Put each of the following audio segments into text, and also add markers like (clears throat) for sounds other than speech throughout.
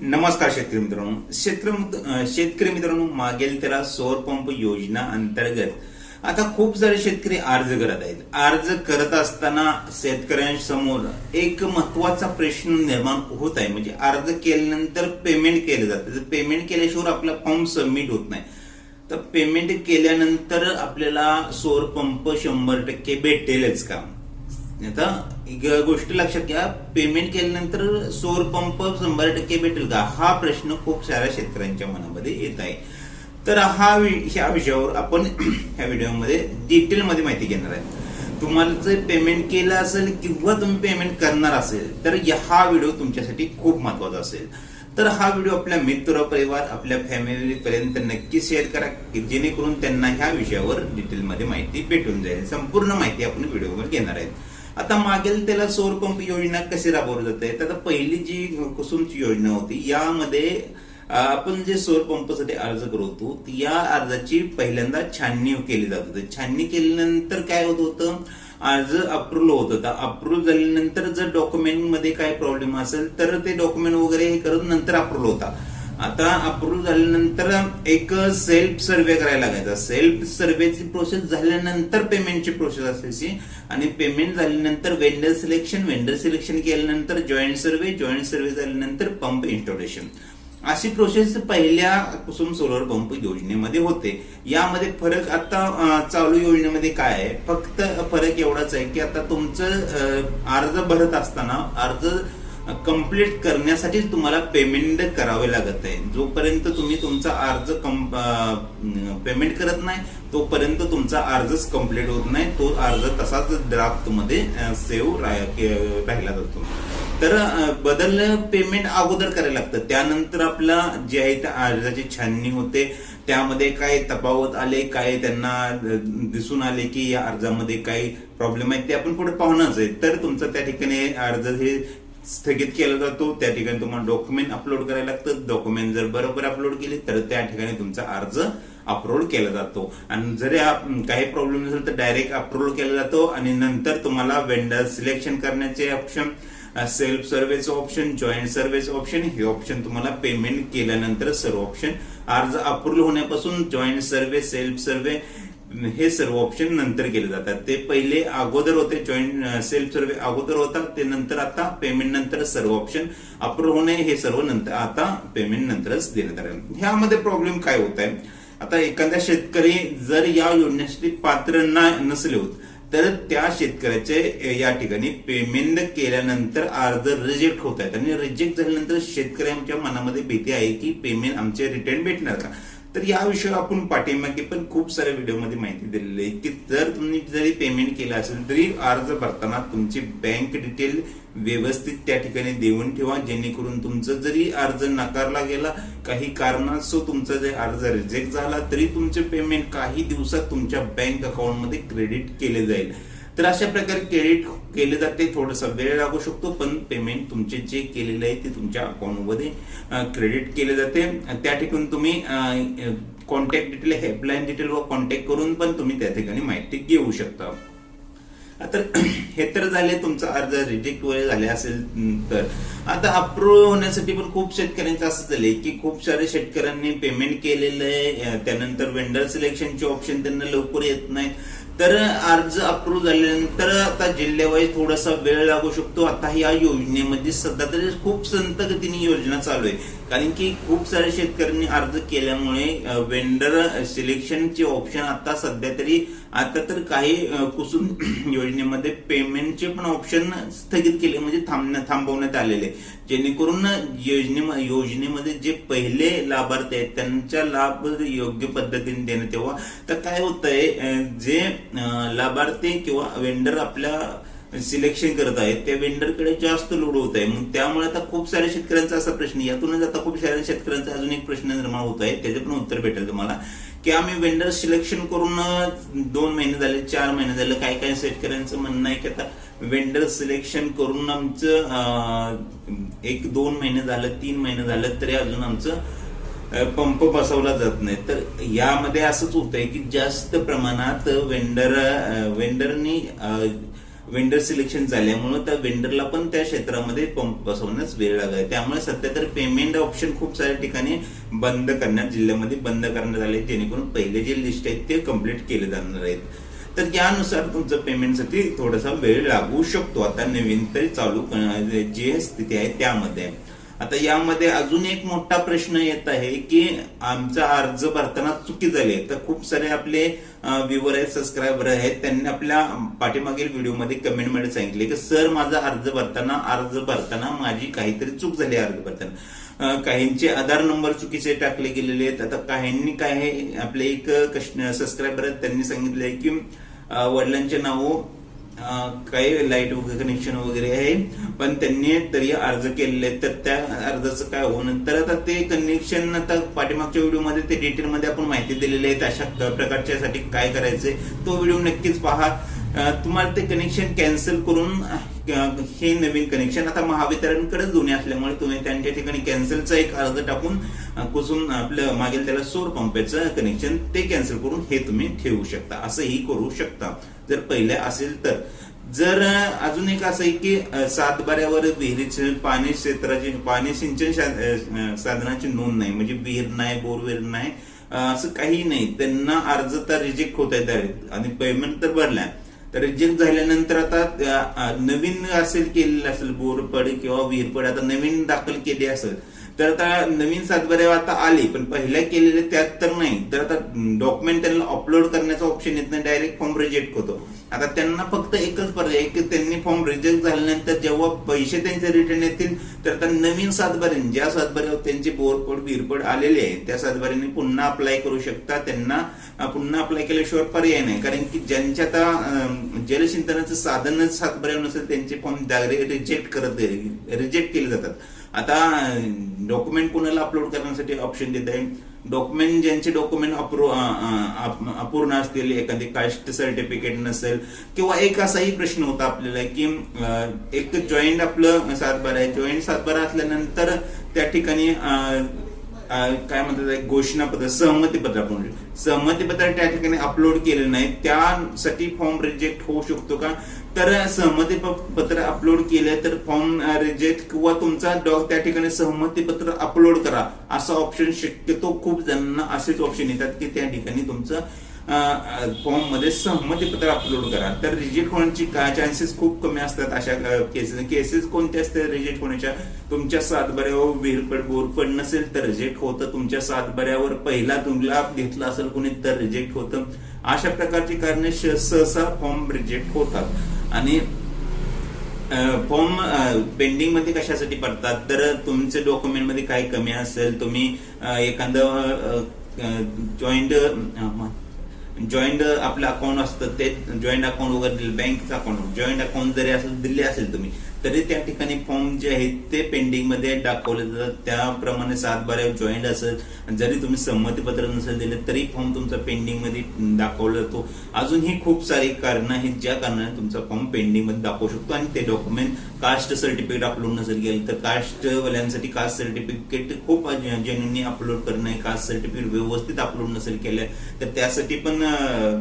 नमस्कार शेतकरी मित्रांनो. शेतकरी मित्र- शेतकरी मित्रांनो मागेल त्याला सौर पंप योजना अंतर्गत आता खूप सारे शेतकरी अर्ज करत आहेत. अर्ज करत असताना शेतकऱ्यांसमोर एक महत्त्वाचा प्रश्न निर्माण होत आहे. म्हणजे अर्ज केल्यानंतर पेमेंट केलं जातं. जर पेमेंट केल्याशिवाय आपला फॉर्म सबमिट होत नाही तर पेमेंट केल्यानंतर आपल्याला सौर पंप शंभर टक्के भेटेलच का? आता गोष्ट लक्षात घ्या पेमेंट केल्यानंतर सौर पंप शंभर टक्के भेटेल का? हा प्रश्न खूप साऱ्या शेतकऱ्यांच्या मनामध्ये येत आहे. तर हा ह्या विषयावर आपण (clears throat) ह्या व्हिडिओमध्ये डिटेलमध्ये माहिती घेणार आहे. तुम्हाला जर पेमेंट केलं असेल किंवा तुम्ही पेमेंट करणार असेल तर हा व्हिडिओ तुमच्यासाठी खूप महत्त्वाचा असेल. तर हा व्हिडिओ आपल्या मित्र परिवार आपल्या फॅमिली पर्यंत नक्की शेअर करा की जेणेकरून त्यांना ह्या विषयावर डिटेलमध्ये माहिती भेटून जाईल. संपूर्ण माहिती आपण व्हिडिओवर घेणार आहेत. आता मागेल त्याला सौर पंप योजना कशी राबवली? जाते तर आता पहिली जी कुसुमची योजना होती यामध्ये आपण जे सौर पंपासाठी अर्ज करतो या अर्जाची पहिल्यांदा छाननी केली जात होती. छाननी केल्यानंतर काय होत होतं? अर्ज अप्रूव्ह होत होता. अप्रूव्ह झाल्यानंतर जर डॉक्युमेंटमध्ये काय प्रॉब्लेम असेल तर ते डॉक्युमेंट वगैरे हे करून नंतर अप्रूव्ह होता. आता अप्रूव्ह झाल्यानंतर एक सेल्फ सर्वे करायला लागायचा. सेल्फ सर्वेची प्रोसेस झाल्यानंतर पेमेंटची प्रोसेस असायची. आणि पेमेंट झाल्यानंतर वेंडर सिलेक्शन वेंडर सिलेक्शन केल्यानंतर जॉईंट सर्वे जॉईंट सर्वे झाल्यानंतर पंप इन्स्टॉलेशन अशी प्रोसेस पहिल्या कुसुम सोलर पंप योजनेमध्ये होते. यामध्ये फरक आता चालू योजनेमध्ये काय आहे? फक्त फरक एवढाच आहे की आता तुमचं अर्ज भरत असताना अर्ज कंप्लीट करण्यासाठीच तुम्हाला पेमेंट करावे लागत आहे. जोपर्यंत तुम्ही तुमचा अर्ज पेमेंट करत नाही तोपर्यंत तुमचा अर्जच कंप्लीट होत नाही. तो अर्ज तसाच ड्राफ्टमध्ये सेव्ह राहिला जातो. तर बदल पेमेंट अगोदर करायला लागतं. त्यानंतर आपला जे आहे त्या अर्जाची छाननी होते. त्यामध्ये काय तपावत आले काय त्यांना दिसून आले की या अर्जामध्ये काही प्रॉब्लेम आहेत ते आपण पुढे पाहणारच आहे. तर तुमचं त्या ठिकाणी अर्ज हे स्थगित केला जातो. त्या ठिकाणी तुम्हाला डॉक्युमेंट अपलोड करायला लागतं. डॉक्युमेंट जर बरोबर अपलोड केले तर त्या ठिकाणी तुमचा अर्ज अपलोड केला जातो. आणि जरी काही प्रॉब्लेम नसेल तर डायरेक्ट अपलोड केला जातो. आणि नंतर तुम्हाला वेंडर सिलेक्शन करण्याचे option self service option joint service option हे ऑप्शन तुम्हाला पेमेंट केल्यानंतर सर्व ऑप्शन अर्ज अप्रूव्ह होण्यापासून जॉईंट सर्व्हे सेल्फ सर्व्हे हे सर्व ऑप्शन नंतर केले जातात. ते पहिले अगोदर होते जॉईंट सेल्फ सर्व्हे अगोदर होता ते नंतर आता पेमेंट नंतर सर्व ऑप्शन अप्रूव्ह होणे हे सर्व नंतर आता पेमेंट नंतरच देण्यात आले. ह्यामध्ये प्रॉब्लेम काय होत आहे? आता एखाद्या शेतकरी जर या योजनेसाठी पात्र नसले होत तर त्या शेतकऱ्याचे या ठिकाणी पेमेंट केल्यानंतर अर्ज रिजेक्ट होत आहेत. आणि रिजेक्ट झाल्यानंतर शेतकऱ्यांच्या मनामध्ये भीती आहे की पेमेंट आमचे रिटर्न भेटणार का? तर याविषयी आपण पाठीमागे पण खूप साऱ्या व्हिडिओमध्ये माहिती दिलेली आहे की जर तुम्ही जरी पेमेंट केलं असेल तरी अर्ज भरताना तुमची बँक डिटेल व्यवस्थित त्या ठिकाणी देऊन ठेवा. जेणेकरून तुमचं जरी अर्ज नकारला गेला काही कारणास्तव तुमचा जे अर्ज रिजेक्ट झाला तरी तुमचे पेमेंट काही दिवसात तुमच्या बँक अकाउंटमध्ये क्रेडिट केले जाईल. तर अशा प्रकारे क्रेडिट केले जाते थोडासा वेळ लागू शकतो पण पेमेंट तुमचे जे केलेले आहे ते तुमच्या अकाउंटमध्ये क्रेडिट केले जाते. त्या ठिकाणी तुम्ही कॉन्टॅक्ट डिटेल हेल्पलाईन डिटेल व कॉन्टॅक्ट करून पण तुम्ही त्या ठिकाणी माहिती घेऊ शकता. तर (clears throat) हे तर झाले तुमचा अर्ज रिजेक्ट वगैरे झाले असेल तर. आता अप्रूव्ह होण्यासाठी पण खूप शेतकऱ्यांचं असं झालंय की खूप सारे शेतकऱ्यांनी पेमेंट केलेलं आहे त्यानंतर वेंडर सिलेक्शनचे ऑप्शन त्यांना लवकर येत नाही तर अर्ज अप्रूव्ह झाल्यानंतर आता जिल्ह्यावाईज थोडासा वेळ लागू शकतो. आता या योजनेमध्ये सध्या तरी खूप संत गतीने योजना चालू आहे. कारण की खूप सारे शेतकऱ्यांनी अर्ज केल्यामुळे वेंडर सिलेक्शनचे ऑप्शन आता सध्या तरी आता तर काही कुसुम (clears throat) योजनेमध्ये पेमेंटचे पण ऑप्शन स्थगित केले म्हणजे थांबण्या थांबवण्यात आलेले. जेणेकरून योजने योजनेमध्ये जे पहिले लाभार्थी आहेत त्यांचा लाभ योग्य पद्धतीने देणं तेव्हा. तर काय होतंय जे लाभार्थी किंवा वेंडर आपल्या सिलेक्शन करत आहेत त्या वेंडरकडे जास्त लोड होत आहे. मग त्यामुळे आता खूप साऱ्या शेतकऱ्यांचा असा प्रश्न यातूनच आता खूप साऱ्या शेतकऱ्यांचा अजून एक प्रश्न निर्माण होत आहे. त्याचे पण उत्तर भेटेल तुम्हाला. की आम्ही वेंडर सिलेक्शन करून दोन महिने झाले चार महिने झाले काही काही शेतकऱ्यांचं म्हणणं आहे की आता वेंडर सिलेक्शन करून आमचं एक दोन महिने झालं तीन महिने झालं तरी अजून आमचं पंप बसवला जात नाही. तर यामध्ये असंच होतंय की जास्त प्रमाणात वेंडर वेंडरनी वेंडर सिलेक्शन झाल्यामुळे त्या वेंडरला पण त्या क्षेत्रामध्ये पंप बसवण्यास वेळ लागला त्यामुळे सध्या तर पेमेंट ऑप्शन खूप साऱ्या ठिकाणी बंद करण्यात जिल्ह्यामध्ये बंद करण्यात आले जेणेकरून पहिले जे लिस्ट आहेत ते कंप्लीट केले जाणार आहेत. तर यानुसार तुमचं पेमेंटसाठी थोडासा वेळ लागू शकतो. आता नवीन तरी चालू जी स्थिती आहे त्यामध्ये. आता यामध्ये अजून एक मोठा प्रश्न येत आहे की आमचा अर्ज भरताना चुकी झाली आहे. तर खूप सारे आपले व्ह्युअर आहेत सबस्क्रायबर आहेत त्यांनी आपल्या पाठीमागील व्हिडिओमध्ये कमेंटमध्ये सांगितले की सर माझा अर्ज भरताना अर्ज भरताना माझी काहीतरी चूक झाली आहे अर्ज भरताना काहींचे आधार नंबर चुकीचे टाकले गेलेले आहेत आता काहींनी काय आपले एक सबस्क्रायबर आहेत त्यांनी सांगितले की वडिलांचे नाव काही लाइट वगैरे कनेक्शन वगैरे आहे. पण त्यांनी तरी अर्ज केलेले आहेत. तर त्या अर्जाचं काय होणं तर आता ते कनेक्शन आता पाठीमागच्या व्हिडिओमध्ये ते डिटेलमध्ये आपण माहिती दिलेली आहे. अशा प्रकारच्यासाठी काय करायचंय तो व्हिडिओ नक्कीच पहा. तुम्हाला ते कनेक्शन कॅन्सल करून हे नवीन कनेक्शन आता महावितरणकडेच दोन्ही असल्यामुळे तुम्ही त्यांच्या ठिकाणी कॅन्सलचा एक अर्ज टाकून कुसून आपलं मागील त्याला सोर पंपाचं कनेक्शन ते कॅन्सल करून हे तुम्ही ठेवू शकता. असंही करू शकता. जर पहिले असेल तर. जर अजून एक असं आहे की सातबाऱ्यावर विहिरीचे पाणी क्षेत्राची पाणी सिंचन साधनाची नोंद नाही. म्हणजे विहीर नाही बोरविहीर नाही असं काही नाही. त्यांना अर्ज तर रिजेक्ट होत आहे आणि पेमेंट तर भरलाय. तर रिजेक्ट झाल्यानंतर आता नवीन असेल केलेलं असेल बोरपड किंवा विहीरपड आता नवीन दाखल केली असेल तर आता नवीन सातबारे आता आले पण पहिल्या केलेले त्यात तर नाही. तर आता डॉक्युमेंट त्यांना अपलोड करण्याचा ऑप्शन येत नाही डायरेक्ट फॉर्म रिजेक्ट होतो आता त्यांना फक्त एकच पर्याय की त्यांनी फॉर्म रिजेक्ट झाल्यानंतर जेव्हा पैसे त्यांचे रिटर्न येतील तर आता नवीन सातबारे ज्या सातबाऱ्यावर त्यांचे बोरपड विरपड आलेले आहेत त्या सातबाऱ्यांनी पुन्हा अप्लाय करू शकता. त्यांना पुन्हा अप्लाय केल्याशिवाय पर्याय नाही. कारण की ज्यांच्या आता जलसिंचनाचं साधनच सातबाऱ्यावर नसेल त्यांचे फॉर्म रिजेक्ट करत रिजेक्ट केले जातात. आता डॉक्युमेंट कुणाला अपलोड करण्यासाठी ऑप्शन देत आहे? डॉक्युमेंट ज्यांचे डॉक्युमेंट अपूर्ण असतील एखादी कास्ट सर्टिफिकेट नसेल किंवा एक असाही प्रश्न होता आपल्याला की एक जॉईंट आपलं सातबारा आहे. जॉईंट सातबारा असल्यानंतर त्या ठिकाणी काय म्हणतात एक घोषणापत्र सहमतीपत्र आपण सहमतीपत्र त्या ठिकाणी अपलोड केलं नाही. त्यासाठी फॉर्म रिजेक्ट होऊ शकतो का? तर सहमती पत्र अपलोड केले तर फॉर्म रिजेक्ट किंवा तुमचा डॉग त्या ठिकाणी सहमती पत्र अपलोड करा. असा ऑप्शन शक्यतो खूप जणांना असेच ऑप्शन येतात की त्या ठिकाणी तुमचं फॉर्ममध्ये सहमतीपत्र अपलोड करा. तर रिजेक्ट होण्याची काय चान्सेस खूप कमी असतात अशा केसेस केसेस कोणत्या असतात रिजेक्ट होण्याच्या? तुमच्या सातबाऱ्यावर विहीरपड बोरपड नसेल तर रिजेक्ट होतं. तुमच्या सातबाऱ्यावर पहिला तुमला घेतला असेल कोणी तर रिजेक्ट होतं. अशा प्रकारची कारणे सहसा फॉर्म रिजेक्ट होतात. आणि फॉर्म पेंडिंगमध्ये कशासाठी पडतात? तर तुमचे डॉक्युमेंटमध्ये काही कमी असेल तुम्ही एखादं जॉईंट जॉईंट आपलं अकाउंट असतं ते जॉईंट अकाउंट वगैरे दिलं बँकचं अकाउंट जॉईंट अकाउंट जरी असेल दिले असेल तुम्ही तरी त्या ठिकाणी फॉर्म जे आहेत ते पेंडिंगमध्ये दाखवले जातात. त्याप्रमाणे सातबाऱ्या जॉईंट असेल. आणि जरी तुम्ही संमतीपत्र नसेल दिले तरी फॉर्म तुमचा पेंडिंगमध्ये दाखवला जातो. अजूनही खूप सारी कारणं आहेत ज्या कारणाने तुमचा फॉर्म पेंडिंगमध्ये दाखवू शकतो. आणि ते डॉक्युमेंट कास्ट सर्टिफिकेट अपलोड नसेल गेलं तर कास्ट वाल्यांसाठी कास्ट सर्टिफिकेट खूप जेन्युनली अपलोड करणं आहे कास्ट सर्टिफिकेट व्यवस्थित अपलोड नसेल केलं तर त्यासाठी पण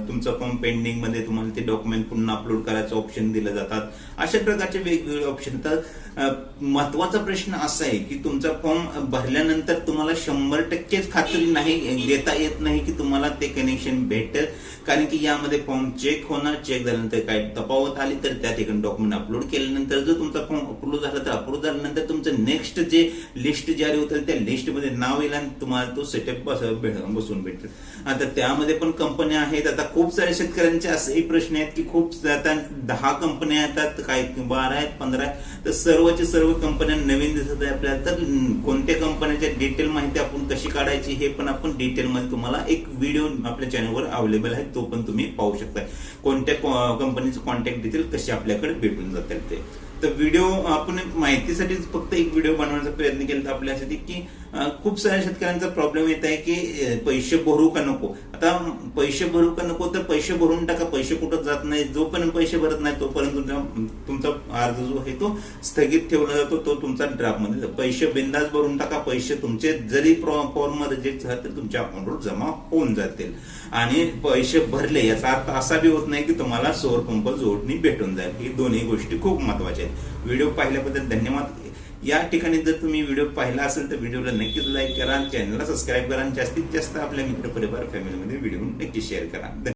तुमचा फॉर्म पेंडिंगमध्ये तुम्हाला ते डॉक्युमेंट पुन्हा अपलोड करायचं ऑप्शन दिलं जातात. अशा प्रकारचे वेगवेगळे ऑप्शन तर महत्त्वाचा प्रश्न असा आहे की तुमचा फॉर्म भरल्यानंतर तुम्हाला शंभर टक्केच खात्री नाही देता येत नाही की तुम्हाला ते कनेक्शन भेटेल. कारण की यामध्ये फॉर्म चेक होणार चेक झाल्यानंतर काय तपावत आली तर त्या ठिकाणी डॉक्युमेंट अपलोड केल्यानंतर जर तुमचा फॉर्म अप्रूव्ह झाला तर अप्रूव्ह झाल्यानंतर तुमचं नेक्स्ट जे लिस्ट जारी होतं त्या लिस्टमध्ये नाव येईल आणि तुम्हाला तो सेटअप बसून भेटेल. आता त्यामध्ये पण कंपन्या आहेत. आता खूप सारे शेतकऱ्यांचे असेही प्रश्न आहेत की खूप आता दहा कंपन्या येतात काही बारा आहेत पंधरा पंधरा. तर सर्वचे सर्व कंपन्या नवीन दिसत आहे आपल्याला. तर कोणत्या कंपन्याच्या डिटेल माहिती आपण कशी काढायची हे पण आपण डिटेलमध्ये तुम्हाला एक व्हिडिओ आपल्या चॅनलवर अवेलेबल आहे. तो पण तुम्ही पाहू शकता. कोणत्या कंपनीचे कॉन्टॅक्ट डिटेल कसे आपल्याकडे भेटून जातील ते. तर व्हिडिओ आपण माहितीसाठीच फक्त एक व्हिडिओ बनवण्याचा प्रयत्न केला तर आपल्यासाठी की खूप साऱ्या शेतकऱ्यांचा प्रॉब्लेम येत आहे की पैसे भरू का नको? आता पैसे भरू का नको तर पैसे भरून टाका. पैसे कुठं जात नाही जोपर्यंत पैसे भरत नाही तोपर्यंत तुमचा तुमचा अर्ज जो आहे तो स्थगित ठेवला जातो. तो तुमचा ड्राफ्टमध्ये पैसे बिंदास भरून टाका. पैसे तुमचे जरी फॉर्म रिजेक्ट झाला तर तुमच्या अकाउंटवर जमा होऊन जातील. आणि पैसे भरले याचा अर्थ असा बी होत नाही की तुम्हाला सौर पंप जोडणी भेटून जाईल. ही दोन्ही गोष्टी खूप महत्त्वाच्या आहेत. व्हिडिओ पाहिल्याबद्दल धन्यवाद. या ठिकाणी जर तुम्ही व्हिडिओ पाहिला असेल तर व्हिडिओला नक्कीच लाईक करा चॅनलला सबस्क्राईब करा आणि जास्तीत जास्त आपल्या मित्र परिवार फॅमिलीमध्ये व्हिडिओ नक्की शेअर करा.